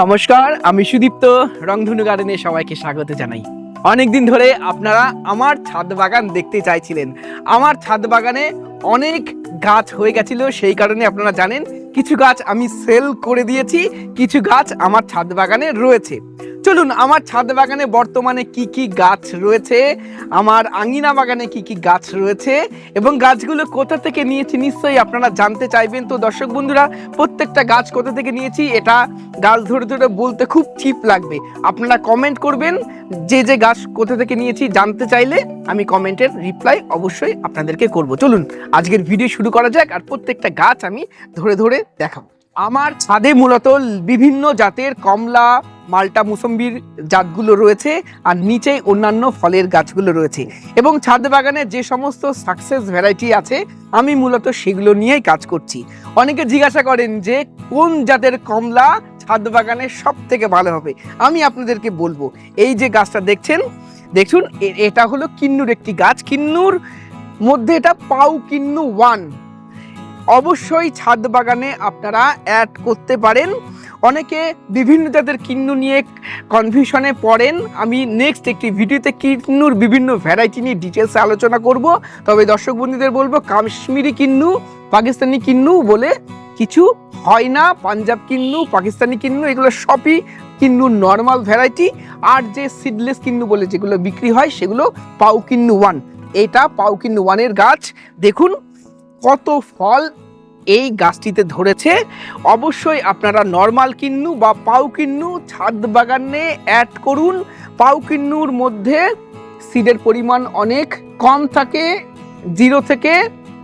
নমস্কার, আমি সুদীপ্ত রংধনু গার্ডেনে সবাইকে স্বাগত জানাই। অনেকদিন ধরে আপনারা আমার ছাদ বাগান দেখতে চাইছিলেন। আমার ছাদ বাগানে অনেক গাছ হয়ে গেছিল, সেই কারণে আপনারা জানেন, কিছু গাছ আমি সেল করে দিয়েছি, কিছু গাছ আমার ছাদ বাগানে রয়েছে। চলুন, আমার ছাদ বাগানে বর্তমানে কি কি গাছ রয়েছে? আমার আঙিনা বাগানে কি কি গাছ রয়েছে? এবং গাছগুলো কোথা থেকে নিয়েছি নিশ্চয়ই আপনারা জানতে চাইবেন। তো দর্শক বন্ধুরা, প্রত্যেকটা গাছ কোথা থেকে নিয়েছি, এটা গাছ ধরে ধরে বলতে খুব চিপ লাগবে। আপনারা কমেন্ট করবেন যে যে গাছ কোথা থেকে নিয়েছি জানতে চাইলে আমি কমেন্টের রিপ্লাই অবশ্যই আপনাদেরকে করব। চলুন, আজকের ভিডিও শুরু করা যাক আর প্রত্যেকটা গাছ আমি ধরে ধরে দেখাবো। আমার ছাদে মূলত বিভিন্ন জাতের কমলা, মাল্টা মুসম্বির জাতগুলো রয়েছে আর নিচে অন্যান্য ফলের গাছগুলো রয়েছে। এবং ছাদ বাগানে যে সমস্ত সাকসেস ভ্যারাইটি আছে, আমি মূলত সেগুলো নিয়েই কাজ করছি। অনেকে জিজ্ঞাসা করেন যে, কোন জাতের কমলা ছাদ বাগানে সব থেকে ভালো হবে? আমি আপনাদেরকে বলব, এই যে গাছটা দেখছেন, দেখুন এটা হলো কিন্নুর একটি গাছ। কিন্নুর মধ্যে এটা পাউ কিন্নু ওয়ান। অবশ্যই ছাদ বাগানে আপনারা অ্যাড করতে পারেন। অনেকে বিভিন্ন জাতের কিন্নু নিয়ে কনফিউশনে পড়েন। আমি নেক্সট একটি ভিডিওতে কিন্নুর বিভিন্ন ভ্যারাইটি নিয়ে ডিটেলসে আলোচনা করব। তবে দর্শক বন্ধুদের বলব, কাশ্মীরি কিন্নু, পাকিস্তানি কিন্নু বলে কিছু হয় না। পাঞ্জাব কিন্নু, পাকিস্তানি কিন্নু, এগুলো সবই কিন্নুর নর্মাল ভ্যারাইটি আর যে সিডলেস কিন্নু বলে যেগুলো বিক্রি হয়, সেগুলো পাউ কিন্নু ওয়ান এটা পাউ কিন্নু ওয়ানের গাছ। দেখুন কত ফল এই গাছটিতে ধরেছে? অবশ্যই আপনারা নর্মাল কিন্নু বা পাউ কিন্নু ছাদ বাগানে অ্যাড করুন। পাউ কিন্নুর মধ্যে সিডের পরিমাণ অনেক কম থাকে জিরো থেকে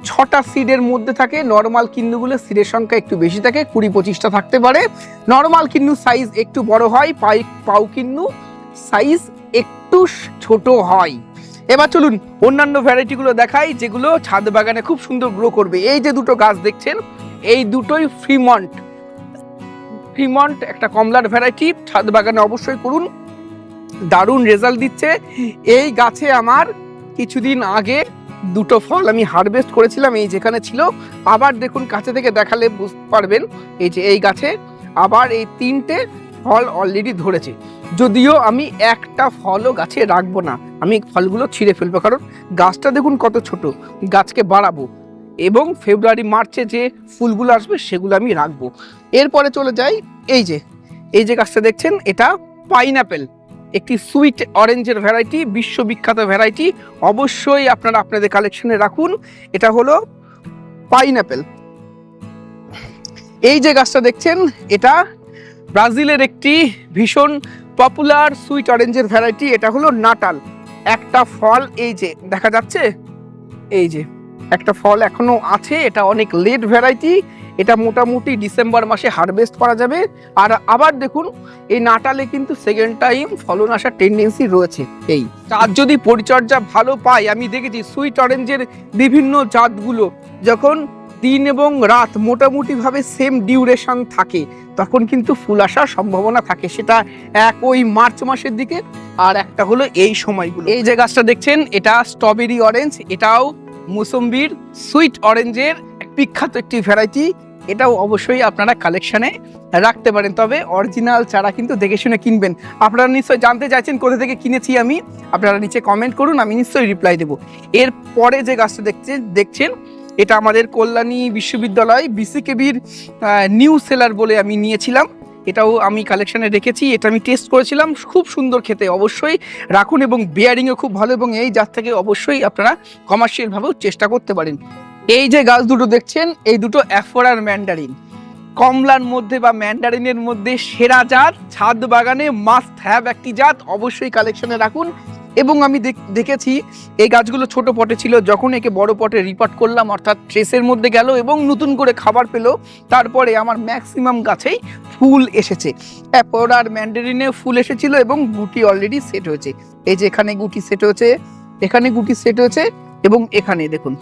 ছটা সিডের মধ্যে থাকে। নর্মাল কিন্নুগুলো সিডের সংখ্যা একটু বেশি থাকে, কুড়ি পঁচিশটা থাকতে পারে। নর্মাল কিন্নু সাইজ একটু বড় হয়, পাই পাউ কিন্নু সাইজ একটু ছোট হয়। এবার চলুন অন্যান্য ভ্যারাইটিগুলো দেখাই, যেগুলো ছাদ বাগানে খুব সুন্দর গ্রো করবে। এই যে দুটো গাছ দেখছেন, এই দুটোই ফ্রিমন্ট ফ্রিমন্ট একটা কমলার ভ্যারাইটি, ছাদ বাগানে অবশ্যই করুন। দারুণ রেজাল্ট দিচ্ছে। এই গাছে আমার কিছুদিন আগে দুটো ফল আমি হারভেস্ট করেছিলাম, এই যেখানে ছিল। আবার দেখুন, কাছে থেকে দেখালে বুঝতে পারবেন, এই যে এই গাছে। আবার এই তিনটে ফল অলরেডি ধরেছে। যদিও আমি একটা ফলও গাছে রাখব না। আমি ফলগুলো ছিঁড়ে ফেলব, কারণ গাছটা দেখুন কত ছোট। গাছকে বাড়াবো। এবং ফেব্রুয়ারি মার্চে যে ফুলগুলো আসবে, সেগুলো আমি রাখব। এরপরে চলে যাই, এই যে এই যে গাছটা দেখছেন, এটা পাইনাপেল একটি সুইট অরেঞ্জের ভ্যারাইটি বিশ্ববিখ্যাত ভ্যারাইটি অবশ্যই আপনারা আপনাদের কালেকশনে রাখুন। এটা হলো পাইনাপেল এই যে গাছটা দেখছেন, এটা ব্রাজিলের একটি ভীষণ পপুলার সুইট অরেঞ্জের ভ্যারাইটি এটা হলো নাটাল। একটা ফল, এই যে, দেখা যাচ্ছে? এই যে, একটা ফল এখনও আছে, এটা অনেক লেট ভ্যারাইটি এটা মোটামুটি ডিসেম্বর মাসে হারভেস্ট করা যাবে। আর আবার দেখুন, এই নাটালে কিন্তু সেকেন্ড টাইম ফলন আসার টেন্ডেন্সি রয়েছে, এই। তার যদি পরিচর্যা ভালো পাই, আমি দেখেছি সুইট অরেঞ্জের বিভিন্ন জাতগুলো, যখন দিন এবং রাত মোটামুটিভাবে সেম ডিউরেশন থাকে। তখন কিন্তু ফুল আসার সম্ভাবনা থাকে। সেটা এক ওই মার্চ মাসের দিকে আর একটা হলো এই সময়গুলো। এই যে গাছটা দেখছেন, এটা স্ট্রবেরি অরেঞ্জ এটাও মুসম্বির সুইট অরেঞ্জের বিখ্যাত একটি ভ্যারাইটি এটাও অবশ্যই আপনারা কালেকশানে রাখতে পারেন। তবে অরিজিনাল চারা কিন্তু দেখে শুনে কিনবেন। আপনারা নিশ্চয়ই জানতে চাইছেন কোথা থেকে কিনেছি আমি, আপনারা নিচে কমেন্ট করুন, আমি নিশ্চয়ই রিপ্লাই দেবো। এর পরে যে গাছটা দেখছেন দেখছেন এটা আমাদের কল্যাণী বিশ্ববিদ্যালয়, বিসিকেবির নিউ সেলার বলে আমি নিয়েছিলাম। এটাও আমি কালেকশানে রেখেছি, এটা আমি টেস্ট করেছিলাম, খুব সুন্দর খেতে অবশ্যই। রাখুন এবং বেয়ারিংও খুব ভালো এবং এই জাত থেকে অবশ্যই আপনারা কমার্শিয়ালভাবেও চেষ্টা করতে পারেন। এই যে গাছ দুটো দেখছেন, এই দুটো অ্যাফোরার ম্যান্ডারিন কমলার মধ্যে বা ম্যান্ডারিনের মধ্যে সেরা জাত, ছাদ বাগানে মাস্ট হ্যাভ একটি জাত, অবশ্যই কালেকশনে রাখুন। এবং আমি দেখ- দেখেছি এই গাছগুলো ছোট পটে ছিল, যখন একে বড় পটে রিপোর্ট করলাম, অর্থাৎ ট্রেসের মধ্যে গেল এবং নতুন করে খাবার পেল, তারপরে আমার ম্যাক্সিমাম গাছেই ফুল এসেছে। অ্যাপোরার ম্যান্ডারিনে ফুল এসেছিল এবং গুটি অলরেডি সেট হয়েছে। এই যে এখানে গুটি সেট হয়েছে, এখানে গুটি সেট হয়েছে এবং এখানে দেখুন।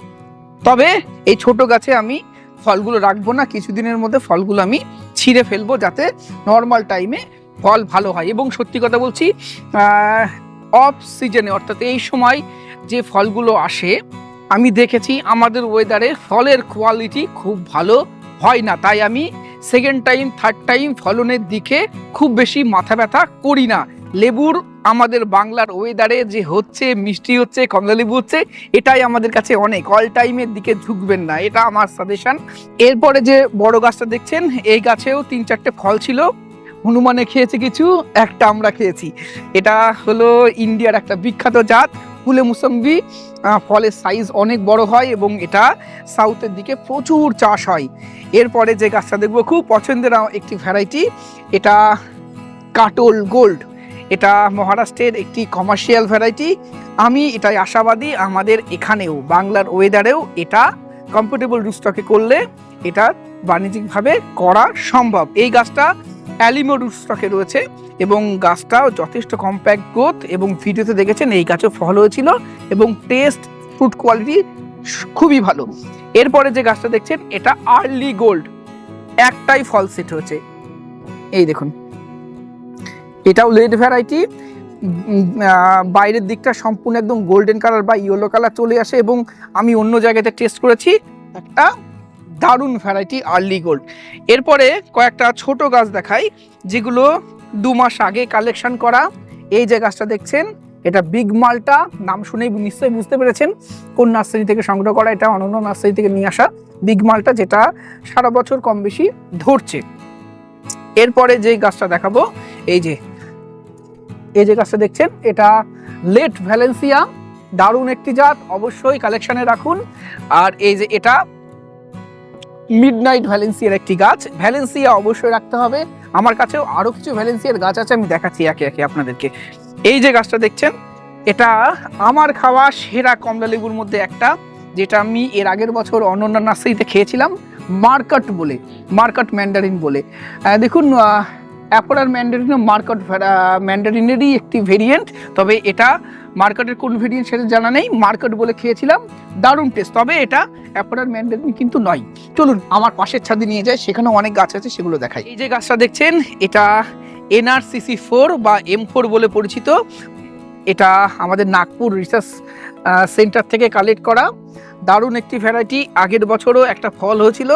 তবে এই ছোট গাছে আমি ফলগুলো রাখব না, কিছুদিনের মধ্যে ফলগুলো আমি ছিঁড়ে ফেলব যাতে নর্মাল টাইমে ফল ভালো হয়। এবং সত্যি কথা বলছি অফ সিজনে অর্থাৎ এই সময় যে ফলগুলো আসে, আমি দেখেছি আমাদের ওয়েদারে ফলের কোয়ালিটি খুব ভালো হয় না। তাই আমি সেকেন্ড টাইম থার্ড টাইম ফলনের দিকে খুব বেশি মাথা ব্যথা করি না। লেবুর আমাদের বাংলার ওয়েদারে যে হচ্ছে, মিষ্টি হচ্ছে, কমলা লেবু হচ্ছে, এটাই আমাদের কাছে অনেক। অল টাইমের দিকে ঝুঁকবেন না, এটা আমার সাজেশন এরপরে যে বড় গাছটা দেখছেন, এই গাছেও তিন চারটে ফল ছিল। হনুমানে খেয়েছে কিছু, একটা আমরা খেয়েছি। এটা হলো ইন্ডিয়ার একটা বিখ্যাত জাত ফুলে মুসম্বি। ফলের সাইজ অনেক বড় হয় এবং এটা সাউথের দিকে প্রচুর চাষ হয়। এরপরে যে গাছটা দেখব, খুব পছন্দের একটি ভ্যারাইটি এটা কাটল গোল্ড। এটা মহারাষ্ট্রের একটি কমার্শিয়াল ভ্যারাইটি আমি এটাই আশাবাদী, আমাদের এখানেও, বাংলার ওয়েদারেও এটা কমফোর্টেবল রুস্টকে করলে এটা বাণিজ্যিকভাবে করা সম্ভব। এই গাছটা অ্যালিমো রুটস্টকে রয়েছে এবং গাছটাও যথেষ্ট কম্প্যাক্ট গ্রোথ এবং ভিডিওতে দেখেছেন এই গাছও ফল হয়েছিল এবং টেস্ট ফ্রুট কোয়ালিটি খুবই ভালো। এরপরে যে গাছটা দেখছেন, এটা আর্লি গোল্ড একটাই ফল সেট হয়েছে। এই দেখুন। এটাও লেড ভ্যারাইটি বাইরের দিকটা সম্পূর্ণ একদম গোল্ডেন কালার বা ইয়েলো কালার চলে আসে এবং আমি অন্য জায়গাতে টেস্ট করেছি, একটা দারুণ ভ্যারাইটি আর্লি গোল্ড এরপরে কয়েকটা ছোট গাছ দেখাই, যেগুলো দু মাস আগে কালেকশন করা। এই যে গাছটা দেখছেন, এটা বিগ মালটা নাম শুনেই নিশ্চয়ই বুঝতে পেরেছেন। কোন নার্সারি থেকে সংগ্রহ করা, এটা অনন্য নার্সারি থেকে নিয়ে আসা বিগ মালটা যেটা সারা বছর কম বেশি ধরছে। এরপরে যে গাছটা দেখাবো, এই যে এই যে গাছটা দেখছেন, এটা লেট ভ্যালেন্সিয়া দারুণ একটি জাত, অবশ্যই কালেকশনে রাখুন। আর এই যে এটা মিডনাইট ভ্যালেন্সিয়ার একটি গাছ। ভ্যালেন্সিয়া অবশ্যই রাখতে হবে। আমার কাছেও আরও কিছু ভ্যালেন্সিয়ার গাছ আছে, আমি দেখাচ্ছি একে একে আপনাদেরকে। এই যে গাছটা দেখছেন, এটা আমার খাওয়া সেরা কমলা লেবুর মধ্যে একটা, যেটা আমি এর আগের বছর অনন্য নার্সারিতে খেয়েছিলাম, মার্কাট বলে, মার্কাট ম্যান্ডারিন বলে। দেখুন অ্যাপোলার ম্যান্ডারিন মার্কাট ম্যান্ডারিনেরই একটি ভেরিয়েন্ট তবে এটা মার্কেটের কোন ভেরিয়েন্ট সেটা জানা নেই। মার্কেট বলে খেয়েছিলাম। দারুণ টেস্ট তবে এটা অ্যাপোলার ম্যান্ডারিন কিন্তু নয়। চলুন, আমার পাশের ছাদে নিয়ে যায় সেখানে অনেক গাছ আছে, সেগুলো দেখাই। এই যে গাছটা দেখছেন, এটা এনআরসিসি ফোর বা এম ফোর বলে পরিচিত। এটা আমাদের নাগপুর রিসার্চ সেন্টার থেকে কালেক্ট করা। দারুণ একটি ভ্যারাইটি আগের বছরও একটা ফল হয়েছিল।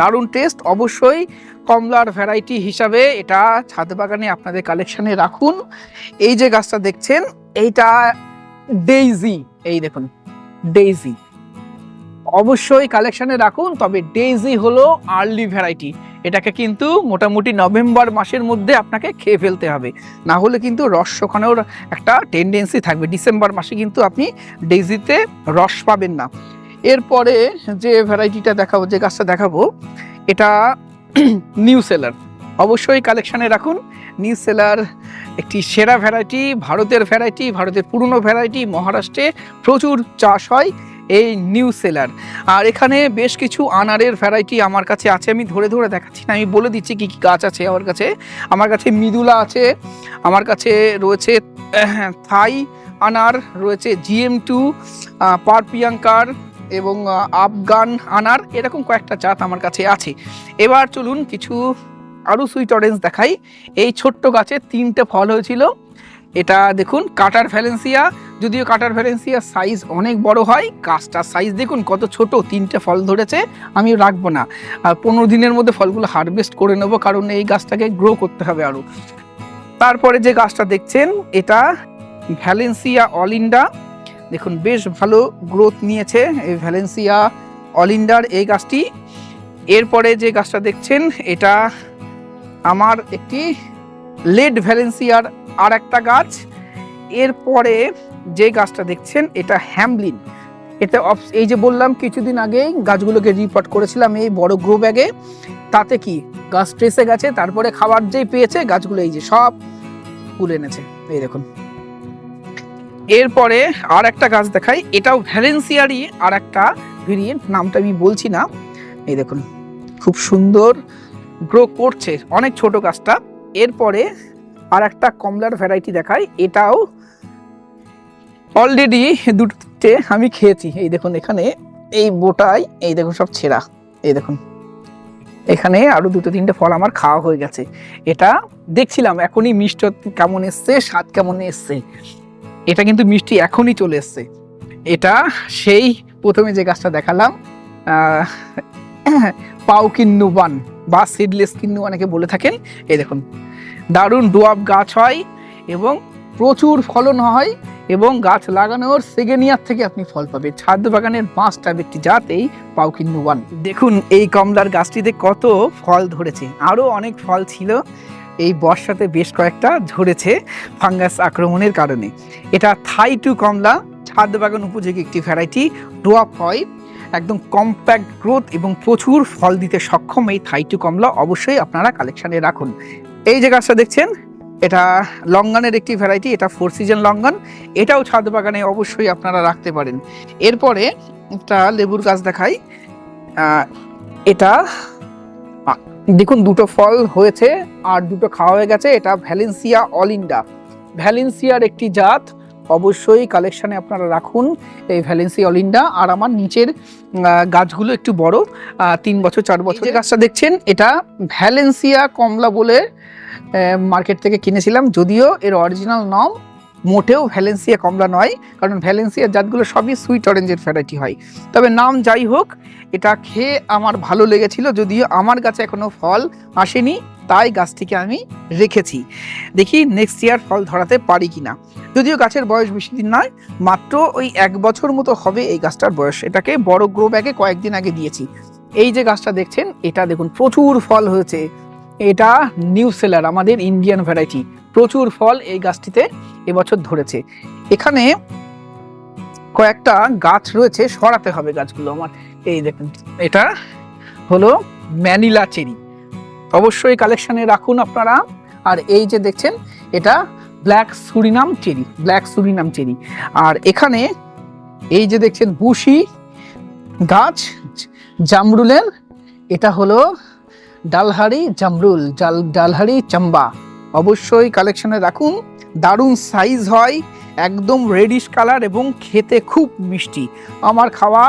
দারুণ টেস্ট অবশ্যই কমলার ভ্যারাইটি হিসাবে এটা ছাদ বাগানে আপনাদের কালেকশানে রাখুন। এই যে গাছটা দেখছেন এইটা ডেইজি এই দেখুন ডেইজি অবশ্যই কালেকশনে রাখুন, তবে ডেইজি হলো আর্লি ভ্যারাইটি এটাকে কিন্তু মোটামুটি নভেম্বর মাসের মধ্যে আপনাকে খেয়ে ফেলতে হবে। না হলে কিন্তু রস শোকানোর একটা টেন্ডেন্সি থাকবে। ডিসেম্বর মাসে কিন্তু আপনি ডেইজিতে রস পাবেন না। এরপরে যে ভ্যারাইটিটা দেখাবো, যে গাছটা দেখাবো, এটা নিউ সেলার অবশ্যই কালেকশানে রাখুন। নিউ সেলার একটি সেরা ভ্যারাইটি ভারতের ভ্যারাইটি ভারতের পুরনো ভ্যারাইটি মহারাষ্ট্রে প্রচুর চাষ হয় এই নিউ সেলার আর এখানে বেশ কিছু আনারের ভ্যারাইটি আমার কাছে আছে, আমি ধরে ধরে দেখাচ্ছি না, আমি বলে দিচ্ছি কি কী গাছ আছে আমার কাছে। আমার কাছে মৃদুলা আছে, আমার কাছে রয়েছে থাই আনার, রয়েছে জিএম টু পারপিয়াঙ্কার এবং আফগান আনার, এরকম কয়েকটা জাত আমার কাছে আছে। এবার চলুন কিছু আরও সুইট অরেঞ্জ দেখাই। এই ছোট্ট গাছে তিনটে ফল হয়েছিল। এটা দেখুন, কাটার ভ্যালেন্সিয়া। যদিও কাটার ভ্যালেন্সিয়ার সাইজ অনেক বড় হয়, গাছটার সাইজ দেখুন, কত ছোট, তিনটে ফল ধরেছে, আমি রাখব না। আর পনেরো দিনের মধ্যে ফলগুলো হারভেস্ট করে নেব, কারণ এই গাছটাকে গ্রো করতে হবে আরও তারপরে যে গাছটা দেখছেন, এটা ভ্যালেন্সিয়া অলিন্ডা। দেখুন, বেশ ভালো গ্রোথ নিয়েছে এই ভ্যালেন্সিয়া অলিন্ডার এই গাছটি। এরপরে যে গাছটা দেখছেন, এটা আমার একটি লেড ভ্যালেন্সিয়ার আর একটা গাছ। এরপরে যে গাছটা দেখছেন, এটা হ্যামলিন। এটা এই যে বললাম কিছুদিন আগে, গাছগুলোকে রিপোর্ট করেছিলাম এই বড় গ্রো ব্যাগে তাতে কি? গাছ ট্রেসে গেছে, তারপরে খাবার যেই পেয়েছে, গাছগুলো এই যে সব ফুল এনেছে। এই দেখুন। এরপরে আর একটা গাছ দেখাই, এটাও ভ্যালেন্সিয়ারই আর একটা ভেরিয়েন্ট নামটা আমি বলছি না। এই দেখুন, খুব সুন্দর গ্রো করছে, অনেক ছোট গাছটা। এরপরে আর একটা কমলার ভ্যারাইটি দেখায় এটাও অলরেডি দুটোতে আমি খেয়েছি। এই দেখুন এখানে, এই বোটাই, এই দেখুন সব ছেঁড়া, এই দেখুন। এখানে আরও দুটো তিনটে ফল আমার খাওয়া হয়ে গেছে। এটা দেখছিলাম, এখনই মিষ্টি কেমন এসছে, স্বাদ কেমন এসছে। এটা কিন্তু মিষ্টি এখনই চলে এসছে। এটা সেই প্রথমে যে গাছটা দেখালাম পাউকিন নুবান বা সিডলেস কিন্তু অনেকে বলে থাকেন। এই দেখুন, দারুণ ডোয়াব গাছ হয় এবং প্রচুর ফলন হয় এবং গাছ লাগানোর সেকেন্ড ইয়ার থেকে আপনি ফল পাবেন। ছাদ বাগানের পাঁচটা একটি জাত এই পাউকিন্নু ওয়ান দেখুন, এই কমলার গাছটিতে কত ফল ধরেছে। আরও অনেক ফল ছিল। এই বর্ষাতে বেশ কয়েকটা ঝরেছে ফাঙ্গাস আক্রমণের কারণে। এটা থাই টু কমলা, ছাদ বাগান উপযোগী একটি ভ্যারাইটি ডোয়াপ হয়। একদম কম্প্যাক্ট গ্রোথ এবং প্রচুর ফল দিতে সক্ষম এই থাইটু কমলা অবশ্যই আপনারা কালেকশনে রাখুন। এই যে গাছটা দেখছেন, এটা লঙ্গানের একটি ভ্যারাইটি এটা ফোর সিজন লঙ্গান। এটাও ছাদ বাগানে অবশ্যই আপনারা রাখতে পারেন। এরপরে একটা লেবুর গাছ দেখাই। এটা দেখুন দুটো ফল হয়েছে, আর দুটো খাওয়া হয়ে গেছে। এটা ভ্যালেন্সিয়া অলিন্ডা ভ্যালেন্সিয়ার একটি জাত অবশ্যই কালেকশানে আপনারা রাখুন এই ভ্যালেন্সি অলিন্ডা আর আমার নিচের গাছগুলো একটু বড় আহ, তিন বছর চার বছর। যে গাছটা দেখছেন এটা ভ্যালেন্সিয়া কমলা বলে মার্কেট থেকে কিনেছিলাম। যদিও এর অরিজিনাল নাম মোটেও ভ্যালেন্সিয়া কমলা নয়, কারণ ভ্যালেন্সিয়ার জাতগুলো সবই সুইট অরেঞ্জের ভ্যারাইটি হয়। তবে নাম যাই হোক, এটা খেয়ে আমার ভালো লেগেছিল, যদিও আমার গাছে এখনও ফল আসেনি, তাই গাছটিকে আমি রেখেছি। দেখি নেক্সট ইয়ার ফল ধরাতে পারি কিনা। যদিও গাছের বয়স বেশি দিন নয়, মাত্র ওই এক বছর মতো হবে এই গাছটার বয়স। এটাকে বড় গ্রো ব্যাগে কয়েকদিন আগে দিয়েছি। এই যে গাছটা দেখছেন, এটা দেখুন, প্রচুর ফল হয়েছে। এটা নিউ সেলার আমাদের ইন্ডিয়ান ভ্যারাইটি প্রচুর ফল এই গাছটিতে এবছর ধরেছে। এখানে কয়েকটা গাছ রয়েছে, সরাতে হবে গাছগুলো আমার। এই দেখুন, এটা হলো ম্যানিলা চেরি। অবশ্যই কালেকশনে রাখুন আপনারা। আর এই যে দেখছেন, এটা black Surinam cherry, black Surinam cherry. আর এখানে এই যে দেখছেন বুশি গাছ, জামরুলের, এটা হলো ডালহারি জামরুল ডালহারি চাম্বা। অবশ্যই কালেকশনে রাখুন। দারুণ সাইজ হয়, একদম রেডিশ কালার এবং খেতে খুব মিষ্টি। আমার খাওয়া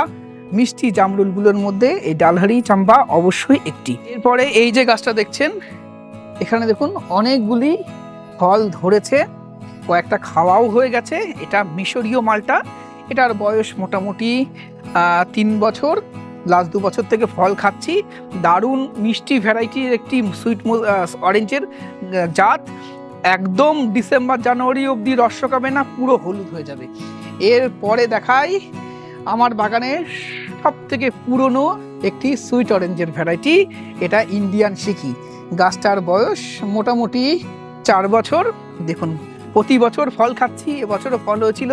মিষ্টি জামরুলগুলোর মধ্যে এই ডালহারি চাম্বা অবশ্যই একটি। এরপরে এই যে গাছটা দেখছেন, এখানে দেখুন অনেকগুলি ফল ধরেছে, কয়েকটা খাওয়াও হয়ে গেছে। এটা মিশরীয় মালটা, এটার বয়স মোটামুটি তিন বছর। লাস্ট দু বছর থেকে ফল খাচ্ছি। দারুণ মিষ্টি ভ্যারাইটির একটি সুইট অরেঞ্জের জাত। একদম ডিসেম্বর, জানুয়ারি অবধি রস না, পুরো হলুদ হয়ে যাবে। এরপরে দেখাই আমার বাগানের সব থেকে পুরনো একটি সুইট অরেঞ্জের ভ্যারাইটি, এটা ইন্ডিয়ান শিখি গাছটার বয়স মোটামুটি চার বছর। দেখুন, প্রতি বছর ফল খাচ্ছি, এবছরও ফল হয়েছিল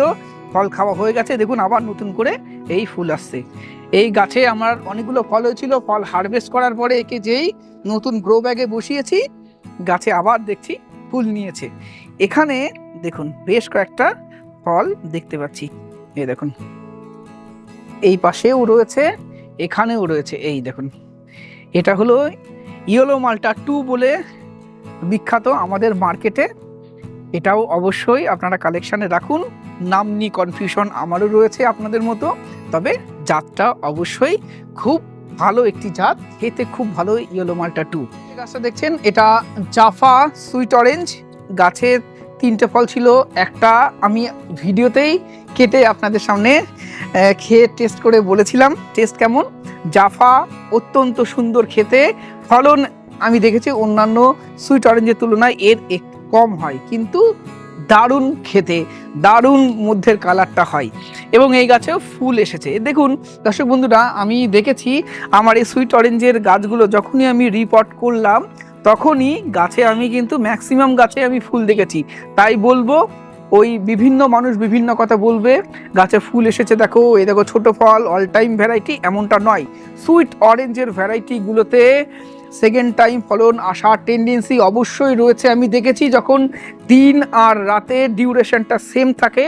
ফল খাওয়া হয়ে গেছে। দেখুন, আবার নতুন করে এই ফুল আসছে। এই গাছে আমার অনেকগুলো ফল হয়েছিল। ফল হারভেস্ট করার পরে একে যেই নতুন গ্রো ব্যাগে বসিয়েছি, গাছে আবার দেখছি ফুল নিয়েছে। এখানে দেখুন, বেশ কয়েকটা ফল দেখতে পাচ্ছি। এই দেখুন, এই পাশেও রয়েছে, এখানেও রয়েছে। এই দেখুন, এটা হলো ইয়েলো মালটা টু বলে বিখ্যাত আমাদের মার্কেটে এটাও অবশ্যই আপনারা কালেকশানে রাখুন। নাম নিয়ে কনফিউশন আমারও রয়েছে আপনাদের মতো। তবে জাতটা অবশ্যই খুব ভালো একটি জাত, খেতে খুব ভালো ইয়েলো মালটা টু গাছটা দেখছেন, এটা জাফা সুইট অরেঞ্জ গাছের তিনটে ফল ছিল, একটা আমি ভিডিওতেই কেটে আপনাদের সামনে খেয়ে টেস্ট করে বলেছিলাম টেস্ট কেমন? জাফা অত্যন্ত সুন্দর খেতে, ফলন আমি দেখেছি অন্যান্য সুইট অরেঞ্জের তুলনায় এর কম হয়। কিন্তু দারুণ খেতে, দারুণ মধ্যের কালারটা হয়। এবং এই গাছেও ফুল এসেছে। দেখুন, দর্শক বন্ধুরা, আমি দেখেছি আমার এই সুইট অরেঞ্জের গাছগুলো যখনই আমি রিপোর্ট করলাম, তখনই গাছে আমি কিন্তু ম্যাক্সিমাম গাছে আমি ফুল দেখেছি। তাই বলব, ওই বিভিন্ন মানুষ বিভিন্ন কথা বলবে, গাছে ফুল এসেছে দেখো এই দেখো ছোট ফল অল টাইম ভ্যারাইটি এমনটা নয়। সুইট অরেঞ্জের ভ্যারাইটিগুলোতে সেকেন্ড টাইম ফলন আসার টেন্ডেন্সি অবশ্যই রয়েছে। আমি দেখেছি যখন দিন আর রাতে ডিউরেশনটা সেম থাকে,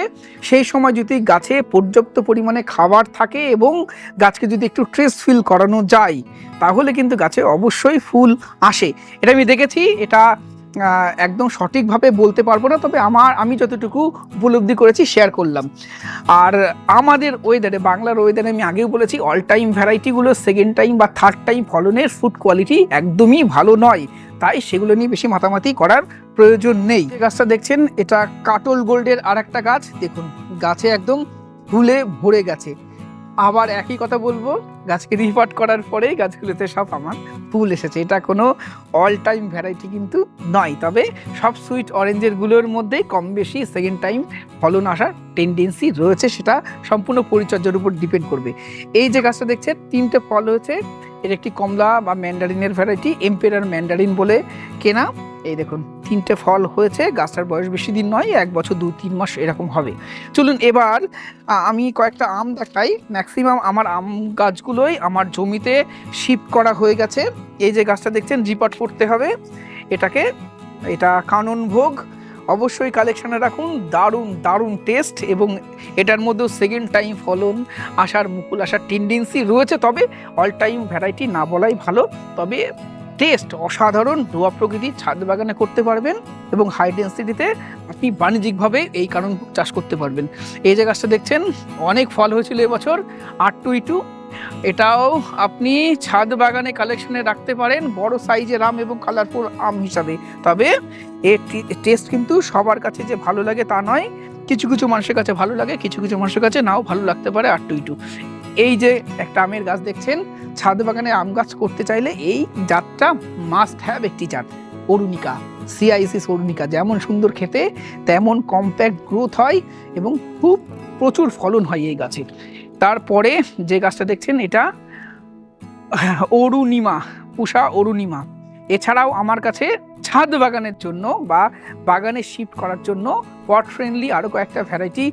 সেই সময় যদি গাছে পর্যাপ্ত পরিমাণে খাবার থাকে এবং গাছকে যদি একটু স্ট্রেস ফিল করানো যায়, তাহলে কিন্তু গাছে অবশ্যই ফুল আসে। এটা আমি দেখেছি, এটা একদম সঠিকভাবে বলতে পারব না, তবে আমার, আমি যতটুকু উপলব্ধি করেছি শেয়ার করলাম। আর আমাদের ওয়েদারে বাংলার ওয়েদারে আমি আগেও বলেছি অল টাইম ভ্যারাইটিগুলো সেকেন্ড টাইম বা থার্ড টাইম ফলনের ফুড কোয়ালিটি একদমই ভালো নয়। তাই সেগুলো নিয়ে বেশি মাতামাতি করার প্রয়োজন নেই। গাছটা দেখছেন, এটা কাটল গোল্ডের আর একটা গাছ। দেখুন, গাছে একদম ফুলে ভরে গেছে। আবার একই কথা বলব, গাছকে রিপোর্ট করার পরেই গাছগুলোতে সব আমার ফুল এসেছে। এটা কোনো অল টাইম ভ্যারাইটি কিন্তু নয়, তবে সব সুইট অরেঞ্জেরগুলোর মধ্যেই কম বেশি সেকেন্ড টাইম ফলন আসার টেন্ডেন্সি রয়েছে, সেটা সম্পূর্ণ পরিচর্যার উপর ডিপেন্ড করবে। এই যে গাছটা দেখছে তিনটে ফল হয়েছে। এর একটি কমলা বা ম্যান্ডারিনের ভ্যারাইটি এম্পেরার ম্যান্ডারিন বলে কেনা। এই দেখুন, তিনটে ফল হয়েছে, গাছটার বয়স বেশি দিন নয়, এক বছর দু, তিন মাস এরকম হবে। চলুন এবার আমি কয়েকটা আম দেখাই। ম্যাক্সিমাম আমার আম গাছগুলোই আমার জমিতে শিফট করা হয়ে গেছে। এই যে গাছটা দেখছেন জিপট করতে হবে। এটাকে, এটা কানন ভোগ। অবশ্যই কালেকশানে রাখুন, দারুণ দারুণ টেস্ট এবং এটার মধ্যেও সেকেন্ড টাইম ফলন, আসার মুকুল, আসার টেন্ডেন্সি রয়েছে। তবে অল টাইম ভ্যারাইটি না বলাই ভালো। তবে টেস্ট অসাধারণ ডোয়া প্রকৃতির ছাদ বাগানে করতে পারবেন এবং হাই ডেন্সিটিতে আপনি বাণিজ্যিকভাবে এই কারণ চাষ করতে পারবেন। এই যে গাছটা দেখছেন, অনেক ফল হয়েছিল এবছর, আট টু ইটু। এটাও আপনি ছাদ বাগানে কালেকশনে রাখতে পারেন, বড় সাইজের আম এবং কালারফুল আম হিসাবে। তবে এর টেস্ট কিন্তু সবার কাছে যে ভালো লাগে তা নয়। কিছু কিছু মানুষের কাছে ভালো লাগে, কিছু কিছু মানুষের কাছে নাও ভালো লাগতে পারে আট টু ইটু। এই যে একটা আমের গাছ দেখছেন, ছাদ বাগানে আম গাছ করতে চাইলে এই জাতটা মাস্ট হ্যাভ একটি জাত, অরুণিকা সিআইসিস অরুণিকা। যেমন সুন্দর খেতে, তেমন কম্প্যাক্ট গ্রোথ হয় এবং খুব প্রচুর ফলন হয় এই গাছের তারপরে যে গাছটা দেখছেন, এটা অরুণিমা পুষা অরুণিমা। এছাড়াও আমার কাছে ছাদ বাগানের জন্য বা বাগানে শিফট করার জন্য পট ফ্রেন্ডলি আরও কয়েকটা ভ্যারাইটি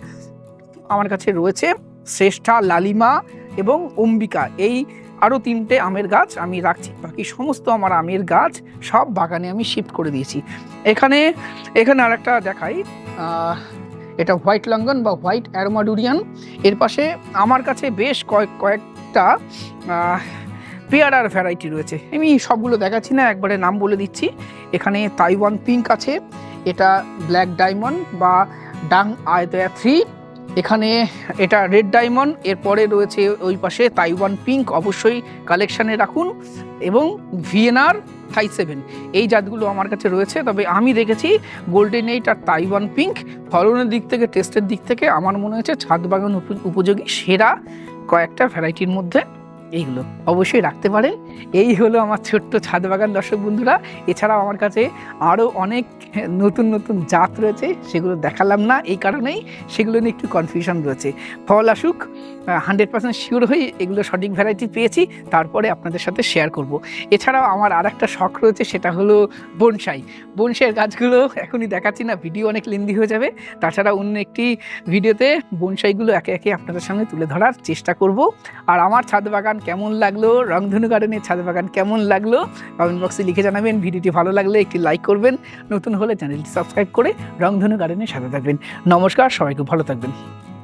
আমার কাছে রয়েছে। শ্রেষ্ঠা, লালিমা এবং অম্বিকা। এই আরও তিনটে আমের গাছ আমি রাখছি। বাকি সমস্ত আমার আমের গাছ সব বাগানে আমি শিফট করে দিয়েছি। এখানে এখানে আর একটা দেখাই এটা হোয়াইট লঙ্গন বা হোয়াইট অ্যারোমাডুরিয়ান এর পাশে আমার কাছে বেশ কয়েক, কয়েকটা পেয়ারার ভ্যারাইটি রয়েছে। আমি সবগুলো দেখাচ্ছি না, একবারে নাম বলে দিচ্ছি। এখানে তাইওয়ান পিঙ্ক আছে। এটা ব্ল্যাক ডায়মন্ড বা ডাং আয়তয়া থ্রি এখানে এটা রেড ডায়মন্ড, এরপরে রয়েছে ওই পাশে তাইওয়ান পিঙ্ক, অবশ্যই কালেকশানে রাখুন, এবং ভিয়েনার থাই সেভেন। এই জাতগুলো আমার কাছে রয়েছে, তবে আমি দেখেছি গোল্ডেন এইট আর তাইওয়ান পিঙ্ক, ফলনের দিক থেকে, টেস্টের দিক থেকে আমার মনে হয়েছে ছাদ বাগান উপ- উপযোগী সেরা কয়েকটা ভ্যারাইটির মধ্যে। এইগুলো অবশ্যই রাখতে পারেন এই হলো আমার ছোট্ট ছাদ বাগান, দর্শক বন্ধুরা। এছাড়াও আমার কাছে আরও অনেক নতুন নতুন জাত রয়েছে, সেগুলো দেখালাম না এই কারণেই। সেগুলো নিয়ে একটু কনফিউশন রয়েছে। ফল আসুক হান্ড্রেড পার্সেন্ট শিওর হয়ে এগুলো সঠিক ভ্যারাইটি পেয়েছি, তারপরে আপনাদের সাথে শেয়ার করব। এছাড়াও আমার আর একটা শখ রয়েছে, সেটা হলো বনসাই। বনসাইয়ের গাছগুলো এখনই দেখাচ্ছি না ভিডিও অনেক লেন্দি হয়ে যাবে। তাছাড়া অন্য একটি ভিডিওতে বনসাইগুলো একে একে আপনাদের সামনে তুলে ধরার চেষ্টা করব। আর আমার ছাদ বাগান কেমন লাগল? রংধনু গার্ডেনের ছাদ বাগান কেমন লাগল? কমেন্ট বক্সে লিখে জানাবেন। ভিডিওটি ভালো লাগলে একটি লাইক করবেন। নতুন হলে চ্যানেলটি সাবস্ক্রাইব করে রংধনু গার্ডেনের সাথে থাকবেন। নমস্কার, সবাইকে ভালো থাকবেন।